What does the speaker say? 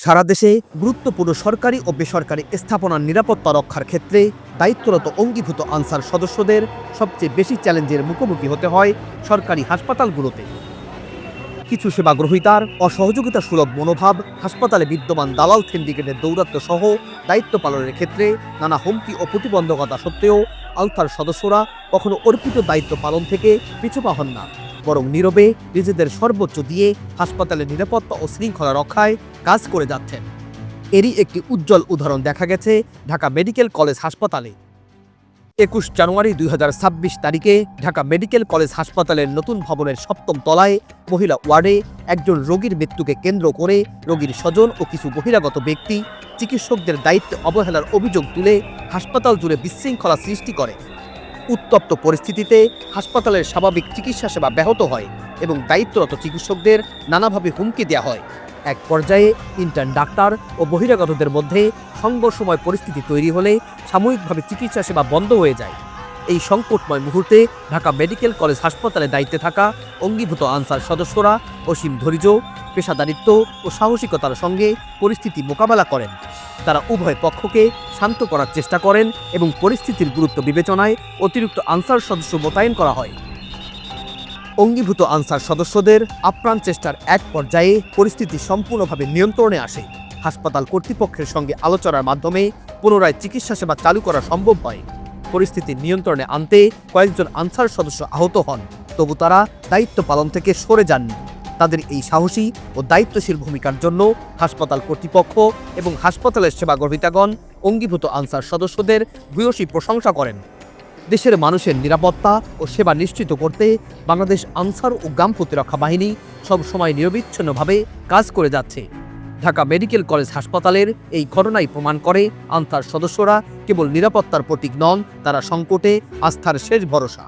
সারা দেশে গুরুত্বপূর্ণ সরকারি ও বেসরকারি স্থাপনার নিরাপত্তা রক্ষার ক্ষেত্রে দায়িত্বরত অঙ্গীভূত আনসার সদস্যদের সবচেয়ে বেশি চ্যালেঞ্জের মুখোমুখি হতে হয় সরকারি হাসপাতালগুলোতে। কিছু সেবা গ্রহীতার অসহযোগিতা সুলভ মনোভাব, হাসপাতালে বিদ্যমান দালাল সিন্ডিকেটের দৌরাত্ম্য সহ দায়িত্ব পালনের ক্ষেত্রে নানা হুমকি ও প্রতিবন্ধকতা সত্ত্বেও আলতার সদস্যরা কখনো অর্পিত দায়িত্ব পালন থেকে পিছুপা হন না। বরং নীরবে নিজেদের সর্বোচ্চ দিয়ে হাসপাতালের নিরাপত্তা ও শৃঙ্খলা রক্ষায় কাজ করে যাচ্ছেন। এরই একটি উজ্জ্বল উদাহরণ দেখা গেছে ঢাকা মেডিকেল কলেজ হাসপাতালে। একুশ জানুয়ারি দুই হাজার ছাব্বিশ তারিখে ঢাকা মেডিকেল কলেজ হাসপাতালের নতুন ভবনের সপ্তম তলায় মহিলা ওয়ার্ডে একজন রোগীর মৃত্যুকে কেন্দ্র করে রোগীর স্বজন ও কিছু বহিরাগত ব্যক্তি চিকিৎসকদের দায়িত্বে অবহেলার অভিযোগ তুলে হাসপাতাল জুড়ে বিশৃঙ্খলা সৃষ্টি করে। উত্তপ্ত পরিস্থিতিতে হাসপাতালের স্বাভাবিক চিকিৎসা সেবা ব্যাহত হয় এবং দায়িত্বরত চিকিৎসকদের নানাভাবে হুমকি দেওয়া হয়। এক পর্যায়ে ইন্টার্ন ডাক্তার ও বহিরাগতদের মধ্যে সংঘর্ষময় পরিস্থিতি তৈরি হলে সাময়িকভাবে চিকিৎসা সেবা বন্ধ হয়ে যায়। এই সংকটময় মুহূর্তে ঢাকা মেডিকেল কলেজ হাসপাতালে দায়িত্বে থাকা অঙ্গীভূত আনসার সদস্যরা অসীম ধৈর্য, পেশাদারিত্ব ও সাহসিকতার সঙ্গে পরিস্থিতি মোকাবেলা করেন। তারা উভয় পক্ষকে শান্ত করার চেষ্টা করেন এবং পরিস্থিতির গুরুত্ব বিবেচনায় অতিরিক্ত আনসার সদস্য মোতায়েন করা হয়। অঙ্গীভূত আনসার সদস্যদের আপ্রাণ চেষ্টার এক পর্যায়ে পরিস্থিতি সম্পূর্ণভাবে নিয়ন্ত্রণে আসে। হাসপাতাল কর্তৃপক্ষের সঙ্গে আলোচনার মাধ্যমে পুনরায় চিকিৎসা সেবা চালু করা সম্ভব হয়। পরিস্থিতি নিয়ন্ত্রণে আনতে কয়েকজন আনসার সদস্য আহত হন। তবু তারা দায়িত্ব পালন থেকে সরে যাননি। তাদের এই সাহসী ও দায়িত্বশীল ভূমিকার জন্য হাসপাতাল কর্তৃপক্ষ এবং হাসপাতালের সেবা গ্রহীতাগণ অঙ্গীভূত আনসার সদস্যদের ভূয়সী প্রশংসা করেন। দেশের মানুষের নিরাপত্তা ও সেবা নিশ্চিত করতে বাংলাদেশ আনসার ও গ্রাম প্রতিরক্ষা বাহিনী সবসময় নিরবিচ্ছিন্নভাবে কাজ করে যাচ্ছে। ঢাকা মেডিকেল কলেজ হাসপাতালের এই ঘটনাই প্রমাণ করে আনসার সদস্যরা কেবল নিরাপত্তার প্রতীক নন, তারা সংকটে, আস্থার শেষ ভরসা।